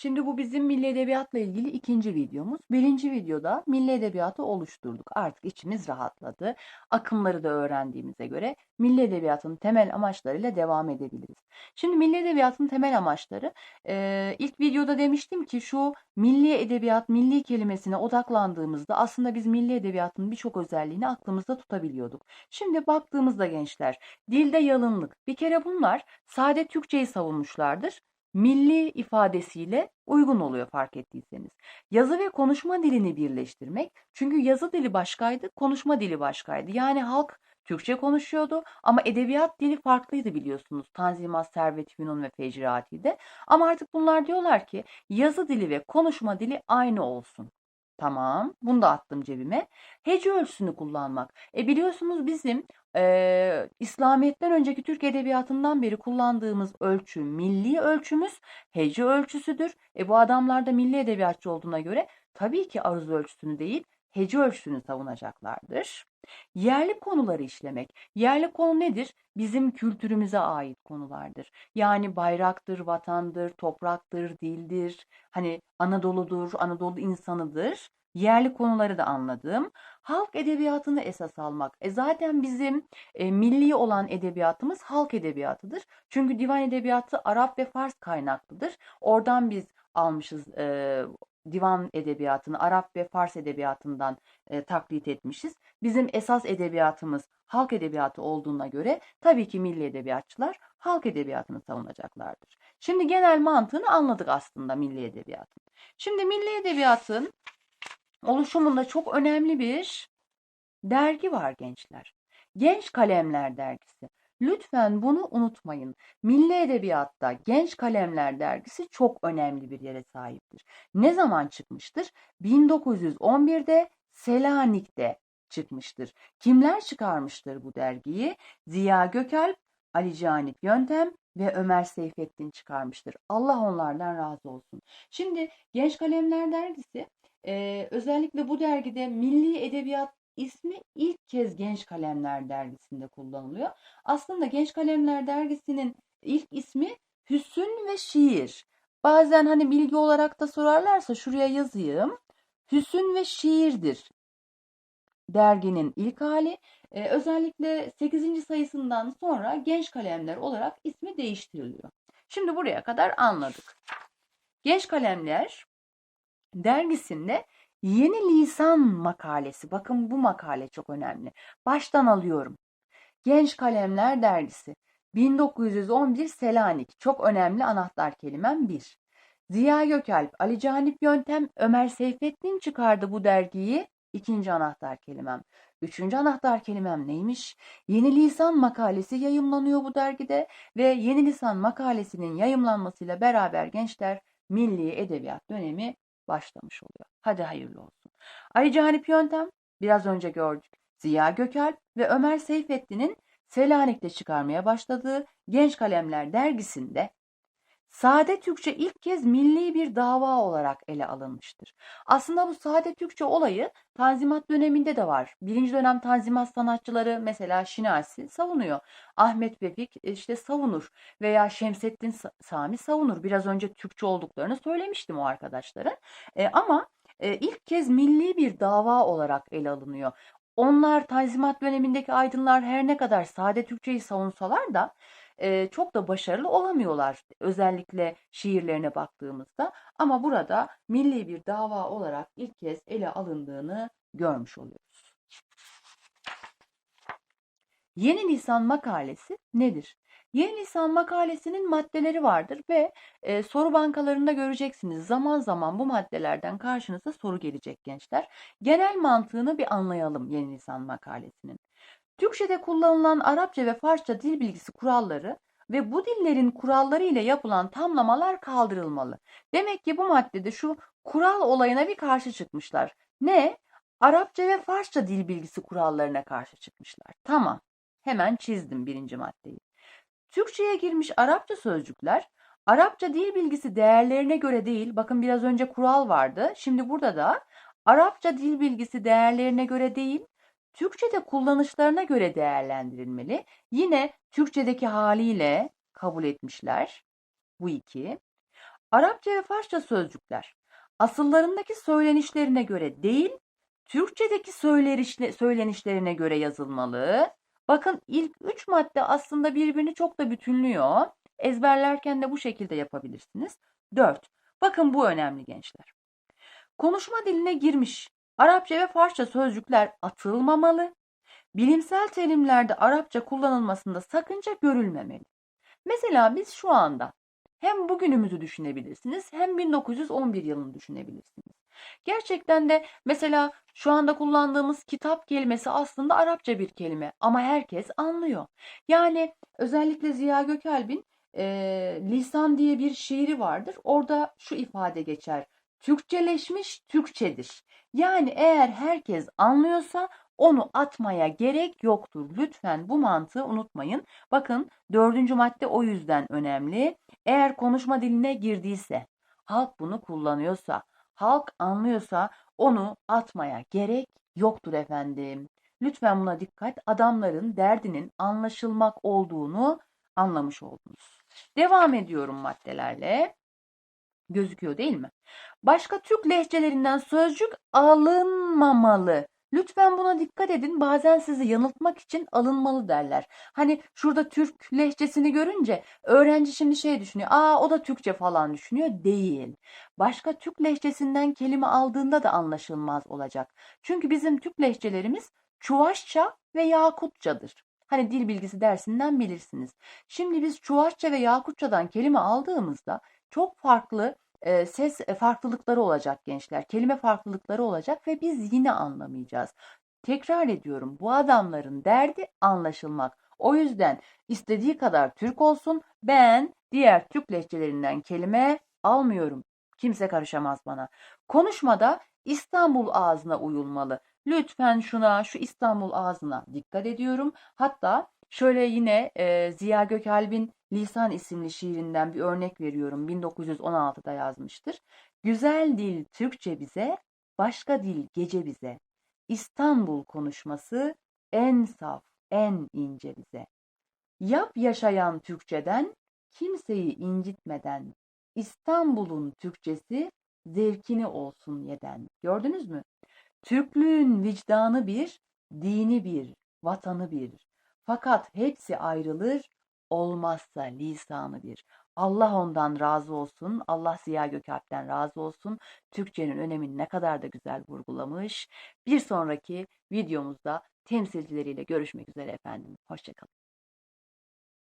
Şimdi bu bizim milli edebiyatla ilgili ikinci videomuz. Birinci videoda milli edebiyatı oluşturduk. Artık içimiz rahatladı. Akımları da öğrendiğimize göre milli edebiyatın temel amaçlarıyla devam edebiliriz. Şimdi milli edebiyatın temel amaçları e, ilk videoda demiştim ki şu milli edebiyat, milli kelimesine odaklandığımızda aslında biz milli edebiyatın birçok özelliğini aklımızda tutabiliyorduk. Şimdi baktığımızda gençler dilde yalınlık bir kere bunlar sade Türkçeyi savunmuşlardır milli ifadesiyle uygun oluyor fark ettiyseniz. Yazı ve konuşma dilini birleştirmek. Çünkü yazı dili başkaydı, konuşma dili başkaydı. Yani halk Türkçe konuşuyordu ama edebiyat dili farklıydı biliyorsunuz. Tanzimat, Servet Fünun ve Fecrati'de. Ama artık bunlar diyorlar ki yazı dili ve konuşma dili aynı olsun. Tamam, bunu da attım cebime. Hece ölçüsünü kullanmak. E biliyorsunuz bizim e, İslamiyet'ten önceki Türk Edebiyatı'ndan beri kullandığımız ölçü, milli ölçümüz hece ölçüsüdür. E bu adamlar da milli edebiyatçı olduğuna göre tabii ki aruz ölçüsünü değil, hece ölçüsünü savunacaklardır. Yerli konuları işlemek. Yerli konu nedir? Bizim kültürümüze ait konulardır. Yani bayraktır, vatandır, topraktır, dildir. Hani Anadolu'dur, Anadolu insanıdır. Yerli konuları da anladığım. Halk edebiyatını esas almak. E zaten bizim e, milli olan edebiyatımız halk edebiyatıdır. Çünkü divan edebiyatı Arap ve Fars kaynaklıdır. Oradan biz almışız e, divan edebiyatını Arap ve Fars edebiyatından e, taklit etmişiz. Bizim esas edebiyatımız halk edebiyatı olduğuna göre tabii ki milli edebiyatçılar halk edebiyatını savunacaklardır. Şimdi genel mantığını anladık aslında milli edebiyatın. Şimdi milli edebiyatın oluşumunda çok önemli bir dergi var gençler. Genç Kalemler Dergisi. Lütfen bunu unutmayın. Milli Edebiyat'ta Genç Kalemler Dergisi çok önemli bir yere sahiptir. Ne zaman çıkmıştır? 1911'de Selanik'te çıkmıştır. Kimler çıkarmıştır bu dergiyi? Ziya Gökalp, Ali Canip Yöntem ve Ömer Seyfettin çıkarmıştır. Allah onlardan razı olsun. Şimdi Genç Kalemler Dergisi e, özellikle bu dergide milli edebiyat ismi ilk kez Genç Kalemler Dergisi'nde kullanılıyor. Aslında Genç Kalemler Dergisi'nin ilk ismi Hüsün ve Şiir. Bazen hani bilgi olarak da sorarlarsa şuraya yazayım. Hüsün ve Şiir'dir derginin ilk hali. Ee, özellikle 8. sayısından sonra Genç Kalemler olarak ismi değiştiriliyor. Şimdi buraya kadar anladık. Genç Kalemler dergisinde Yeni Lisan makalesi. Bakın bu makale çok önemli. Baştan alıyorum. Genç Kalemler Dergisi. 1911 Selanik. Çok önemli anahtar kelimem bir. Ziya Gökalp, Ali Canip Yöntem, Ömer Seyfettin çıkardı bu dergiyi. İkinci anahtar kelimem. Üçüncü anahtar kelimem neymiş? Yeni Lisan makalesi yayımlanıyor bu dergide ve Yeni Lisan makalesinin yayımlanmasıyla beraber gençler milli edebiyat dönemi başlamış oluyor. Hadi hayırlı olsun. Ali Canip Yöntem biraz önce gördük. Ziya Gökalp ve Ömer Seyfettin'in Selanik'te çıkarmaya başladığı Genç Kalemler dergisinde Sade Türkçe ilk kez milli bir dava olarak ele alınmıştır. Aslında bu sade Türkçe olayı Tanzimat döneminde de var. Birinci dönem Tanzimat sanatçıları mesela Şinasi savunuyor. Ahmet Vefik işte savunur veya Şemsettin Sami savunur. Biraz önce Türkçe olduklarını söylemiştim o arkadaşların. E, ama e, ilk kez milli bir dava olarak ele alınıyor. Onlar Tanzimat dönemindeki aydınlar her ne kadar sade Türkçeyi savunsalar da e, çok da başarılı olamıyorlar özellikle şiirlerine baktığımızda ama burada milli bir dava olarak ilk kez ele alındığını görmüş oluyoruz. Yeni lisan makalesi nedir? Yeni lisan makalesinin maddeleri vardır ve e, soru bankalarında göreceksiniz. Zaman zaman bu maddelerden karşınıza soru gelecek gençler. Genel mantığını bir anlayalım yeni lisan makalesinin. Türkçe'de kullanılan Arapça ve Farsça dil bilgisi kuralları ve bu dillerin kuralları ile yapılan tamlamalar kaldırılmalı. Demek ki bu maddede şu kural olayına bir karşı çıkmışlar. Ne? Arapça ve Farsça dil bilgisi kurallarına karşı çıkmışlar. Tamam. Hemen çizdim birinci maddeyi. Türkçe'ye girmiş Arapça sözcükler Arapça dil bilgisi değerlerine göre değil. Bakın biraz önce kural vardı. Şimdi burada da Arapça dil bilgisi değerlerine göre değil, Türkçe'de kullanışlarına göre değerlendirilmeli. Yine Türkçedeki haliyle kabul etmişler bu iki. Arapça ve Farsça sözcükler asıllarındaki söylenişlerine göre değil, Türkçedeki söylenişle- söylenişlerine göre yazılmalı. Bakın ilk üç madde aslında birbirini çok da bütünlüyor. Ezberlerken de bu şekilde yapabilirsiniz. 4. Bakın bu önemli gençler. Konuşma diline girmiş Arapça ve Farsça sözcükler atılmamalı. Bilimsel terimlerde Arapça kullanılmasında sakınca görülmemeli. Mesela biz şu anda hem bugünümüzü düşünebilirsiniz hem 1911 yılını düşünebilirsiniz. Gerçekten de mesela şu anda kullandığımız kitap kelimesi aslında Arapça bir kelime ama herkes anlıyor. Yani özellikle Ziya Gökalp'in e, Lisan diye bir şiiri vardır. Orada şu ifade geçer. Türkçeleşmiş Türkçedir. Yani eğer herkes anlıyorsa onu atmaya gerek yoktur. Lütfen bu mantığı unutmayın. Bakın dördüncü madde o yüzden önemli. Eğer konuşma diline girdiyse, halk bunu kullanıyorsa, halk anlıyorsa onu atmaya gerek yoktur efendim. Lütfen buna dikkat. Adamların derdinin anlaşılmak olduğunu anlamış oldunuz. Devam ediyorum maddelerle. Gözüküyor değil mi? Başka Türk lehçelerinden sözcük alınmamalı. Lütfen buna dikkat edin. Bazen sizi yanıltmak için alınmalı derler. Hani şurada Türk lehçesini görünce öğrenci şimdi şey düşünüyor. Aa o da Türkçe falan düşünüyor. Değil. Başka Türk lehçesinden kelime aldığında da anlaşılmaz olacak. Çünkü bizim Türk lehçelerimiz Çuvaşça ve Yakutçadır. Hani dil bilgisi dersinden bilirsiniz. Şimdi biz Çuvaşça ve Yakutçadan kelime aldığımızda çok farklı e, ses e, farklılıkları olacak gençler. Kelime farklılıkları olacak ve biz yine anlamayacağız. Tekrar ediyorum bu adamların derdi anlaşılmak. O yüzden istediği kadar Türk olsun ben diğer Türk lehçelerinden kelime almıyorum. Kimse karışamaz bana. Konuşmada İstanbul ağzına uyulmalı. Lütfen şuna, şu İstanbul ağzına dikkat ediyorum. Hatta şöyle yine e, Ziya Gökalp'in Lisan isimli şiirinden bir örnek veriyorum. 1916'da yazmıştır. Güzel dil Türkçe bize, başka dil gece bize. İstanbul konuşması en saf, en ince bize. Yap yaşayan Türkçeden, kimseyi incitmeden. İstanbul'un Türkçesi zevkini olsun yeden. Gördünüz mü? Türklüğün vicdanı bir, dini bir, vatanı bir. Fakat hepsi ayrılır, olmazsa lisanı bir. Allah ondan razı olsun. Allah Ziya Gökalp'ten razı olsun. Türkçenin önemini ne kadar da güzel vurgulamış. Bir sonraki videomuzda temsilcileriyle görüşmek üzere efendim. Hoşçakalın.